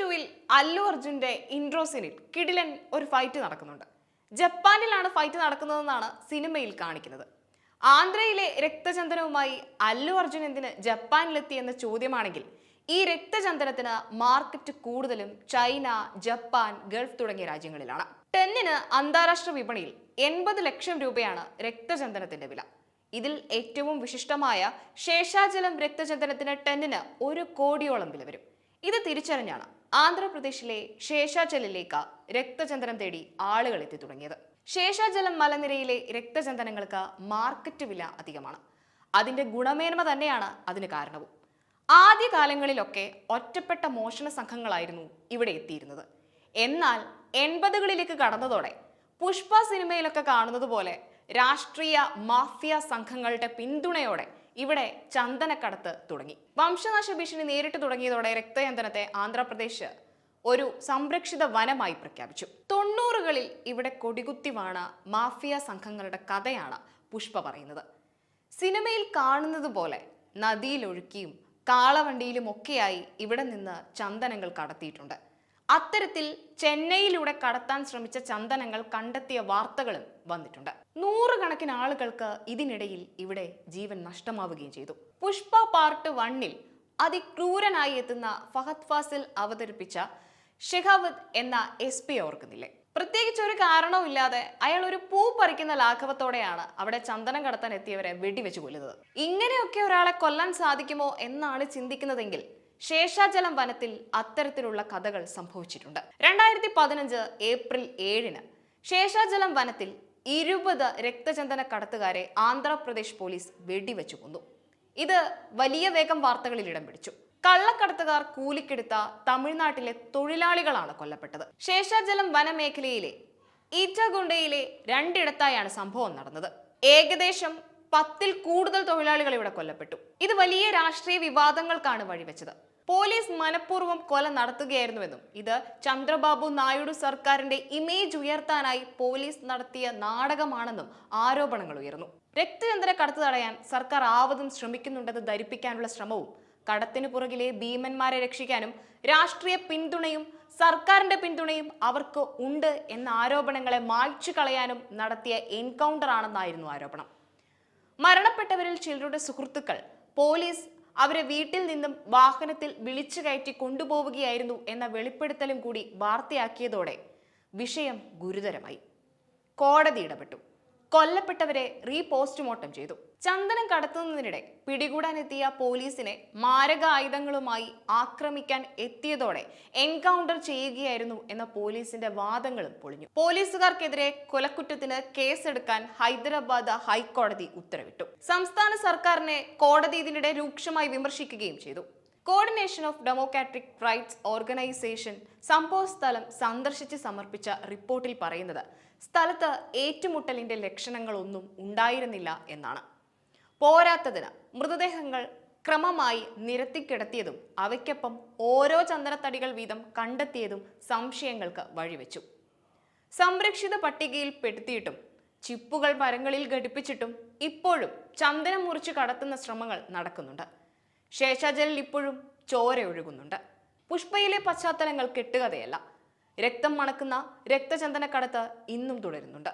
ടൂവിൽ അല്ലു അർജുന്റെ ഇൻട്രോ സീനിൽ കിടിലൻ ഒരു ഫൈറ്റ് നടക്കുന്നുണ്ട്. ജപ്പാനിലാണ് ഫൈറ്റ് നടക്കുന്നതെന്നാണ് സിനിമയിൽ കാണിക്കുന്നത്. ആന്ധ്രയിലെ രക്തചന്ദനവുമായി അല്ലു അർജുൻ എന്തിന് ജപ്പാനിലെത്തി എന്ന ചോദ്യമാണെങ്കിൽ ഈ രക്തചന്ദനത്തിന് മാർക്കറ്റ് കൂടുതലും ചൈന ജപ്പാൻ ഗൾഫ് തുടങ്ങിയ രാജ്യങ്ങളിലാണ്. ടെന്നിന് അന്താരാഷ്ട്ര വിപണിയിൽ എൺപത് ലക്ഷം രൂപയാണ് രക്തചന്ദനത്തിന്റെ വില. ഇതിൽ ഏറ്റവും വിശിഷ്ടമായ ശേഷാചലം രക്തചന്ദനത്തിന് ടെന്നിന് ഒരു കോടിയോളം വില വരും. ഇത് തിരിച്ചറിഞ്ഞാണ് ആന്ധ്രാപ്രദേശിലെ ശേഷാചലിലേക്ക് രക്തചന്ദനം തേടി ആളുകൾ എത്തി തുടങ്ങിയത്. ശേഷാചലം മലനിരയിലെ രക്തചന്ദനങ്ങൾക്ക് മാർക്കറ്റ് വില അധികമാണ്. അതിന്റെ ഗുണമേന്മ തന്നെയാണ് അതിന് കാരണവും. ആദ്യകാലങ്ങളിലൊക്കെ ഒറ്റപ്പെട്ട മോഷണ സംഘങ്ങളായിരുന്നു ഇവിടെ എത്തിയിരുന്നത്. എന്നാൽ എൺപതുകളിലേക്ക് കടന്നതോടെ പുഷ്പ സിനിമയിലൊക്കെ കാണുന്നത് പോലെ രാഷ്ട്രീയ മാഫിയ സംഘങ്ങളുടെ പിന്തുണയോടെ ഇവിടെ ചന്ദനക്കടത്ത് തുടങ്ങി. വംശനാശ ഭീഷണി നേരിട്ട് തുടങ്ങിയതോടെ രക്തചന്ദനത്തെ ആന്ധ്രാപ്രദേശ് ഒരു സംരക്ഷിത വനമായി പ്രഖ്യാപിച്ചു. തൊണ്ണൂറുകളിൽ ഇവിടെ കൊടികുത്തി വാണ മാഫിയ സംഘങ്ങളുടെ കഥയാണ് പുഷ്പ പറയുന്നത്. സിനിമയിൽ കാണുന്നത് പോലെ നദിയിലൊഴുക്കിയും കാളവണ്ടിയിലും ഒക്കെയായി ഇവിടെ നിന്ന് ചന്ദനങ്ങൾ കടത്തിയിട്ടുണ്ട്. അത്തരത്തിൽ ചെന്നൈയിലൂടെ കടത്താൻ ശ്രമിച്ച ചന്ദനങ്ങൾ കണ്ടെത്തിയ വാർത്തകളും വന്നിട്ടുണ്ട്. നൂറുകണക്കിന് ആളുകൾക്ക് ഇതിനിടയിൽ ഇവിടെ ജീവൻ നഷ്ടമാവുകയും ചെയ്തു. പുഷ്പ പാർട്ട് വണ്ണിൽ അതിക്രൂരനായി എത്തുന്ന ഫഹദ് ഫാസിൽ അവതരിപ്പിച്ച ഷെഹാവത്ത് എന്ന എസ് പി ഓർക്കുന്നില്ലേ? പ്രത്യേകിച്ച് ഒരു കാരണവുമില്ലാതെ അയാൾ ഒരു പൂ പറിക്കുന്ന ലാഘവത്തോടെയാണ് അവിടെ ചന്ദനം കടത്താൻ എത്തിയവരെ വെടിവെച്ച് കൊല്ലുന്നത്. ഇങ്ങനെയൊക്കെ ഒരാളെ കൊല്ലാൻ സാധിക്കുമോ എന്നാണ് ചിന്തിക്കുന്നതെങ്കിൽ ശേഷാചലം വനത്തിൽ അത്തരത്തിലുള്ള കഥകൾ സംഭവിച്ചിട്ടുണ്ട്. രണ്ടായിരത്തി പതിനഞ്ച് ഏപ്രിൽ ഏഴിന് ശേഷാചലം വനത്തിൽ ഇരുപത് രക്തചന്ദന കടത്തുകാരെ ആന്ധ്രാപ്രദേശ് പോലീസ് വെടിവെച്ചു കൊന്നു. ഇത് വലിയ വേഗം വാർത്തകളിൽ ഇടം പിടിച്ചു. കള്ളക്കടത്തുകാർ കൂലിക്കെടുത്ത തമിഴ്നാട്ടിലെ തൊഴിലാളികളാണ് കൊല്ലപ്പെട്ടത്. ശേഷാചലം വനമേഖലയിലെ ഈറ്റഗുണ്ടയിലെ രണ്ടിടത്തായാണ് സംഭവം നടന്നത്. ഏകദേശം പത്തിൽ കൂടുതൽ തൊഴിലാളികൾ ഇവിടെ കൊല്ലപ്പെട്ടു. ഇത് വലിയ രാഷ്ട്രീയ വിവാദങ്ങൾക്കാണ് വഴിവെച്ചത്. പോലീസ് മനഃപൂർവം കൊല നടത്തുകയായിരുന്നുവെന്നും ഇത് ചന്ദ്രബാബു നായിഡു സർക്കാരിന്റെ ഇമേജ് ഉയർത്താനായി പോലീസ് നടത്തിയ നാടകമാണെന്നും ആരോപണങ്ങൾ ഉയർന്നു. രക്തചന്ദ്ര കടത്തു തടയാൻ സർക്കാർ ആവതും ശ്രമിക്കുന്നുണ്ടെന്ന് ധരിപ്പിക്കാനുള്ള ശ്രമവും കടത്തിനു പുറകിലെ ഭീമന്മാരെ രക്ഷിക്കാനും രാഷ്ട്രീയ പിന്തുണയും സർക്കാരിന്റെ പിന്തുണയും അവർക്ക് ഉണ്ട് എന്ന ആരോപണങ്ങളെ മായ്ച്ചു കളയാനും നടത്തിയ എൻകൗണ്ടർ ആണെന്നായിരുന്നു ആരോപണം. മരണപ്പെട്ടവരിൽ ചിലരുടെ സുഹൃത്തുക്കൾ പോലീസ് അവരെ വീട്ടിൽ നിന്നും വാഹനത്തിൽ വിളിച്ചു കയറ്റി കൊണ്ടുപോവുകയായിരുന്നു എന്ന വെളിപ്പെടുത്തലും കൂടി വാർത്തയാക്കിയതോടെ വിഷയം ഗുരുതരമായി. കോടതി ഇടപെട്ടു. കൊല്ലപ്പെട്ടവരെ റീപോസ്റ്റ്മോർട്ടം ചെയ്തു. ചന്ദനം കടത്തുന്നതിനിടെ പിടികൂടാനെത്തിയ പോലീസിനെ മാരക ആയുധങ്ങളുമായി ആക്രമിക്കാൻ എത്തിയതോടെ എൻകൗണ്ടർ ചെയ്യുകയായിരുന്നു എന്ന പോലീസിന്റെ വാദങ്ങളും പൊളിഞ്ഞു. പോലീസുകാർക്കെതിരെ കൊലക്കുറ്റത്തിന് കേസെടുക്കാൻ ഹൈദരാബാദ് ഹൈക്കോടതി ഉത്തരവിട്ടു. സംസ്ഥാന സർക്കാരിനെ കോടതി ഇതിനിടെ രൂക്ഷമായി വിമർശിക്കുകയും ചെയ്തു. Coordination of democratic rights organisation സംഭവ സ്ഥലം സന്ദർശിച്ച് സമർപ്പിച്ച റിപ്പോർട്ടിൽ പറയുന്നത് സ്ഥലത്ത് ഏറ്റുമുട്ടലിന്റെ ലക്ഷണങ്ങളൊന്നും ഉണ്ടായിരുന്നില്ല എന്നാണ്. പോരാത്തതിന് മൃതദേഹങ്ങൾ ക്രമമായി നിരത്തിക്കിടത്തിയതും അവയ്ക്കൊപ്പം ഓരോ ചന്ദനത്തടികൾ വീതം കണ്ടെത്തിയതും സംശയങ്ങൾക്ക് വഴിവെച്ചു. സംരക്ഷിത പട്ടികയിൽ പെടുത്തിയിട്ടും ചിപ്പുകൾ മരങ്ങളിൽ ഘടിപ്പിച്ചിട്ടും ഇപ്പോഴും ചന്ദനം മുറിച്ച് കടത്തുന്ന ശ്രമങ്ങൾ നടക്കുന്നുണ്ട്. ശേഷാജലിൽ ഇപ്പോഴും ചോര ഒഴുകുന്നുണ്ട്. പുഷ്പയിലെ പശ്ചാത്തലങ്ങൾ കെട്ടുകഥയല്ല. രക്തം മണക്കുന്ന രക്തചന്ദനക്കടത്ത് ഇന്നും തുടരുന്നുണ്ട്.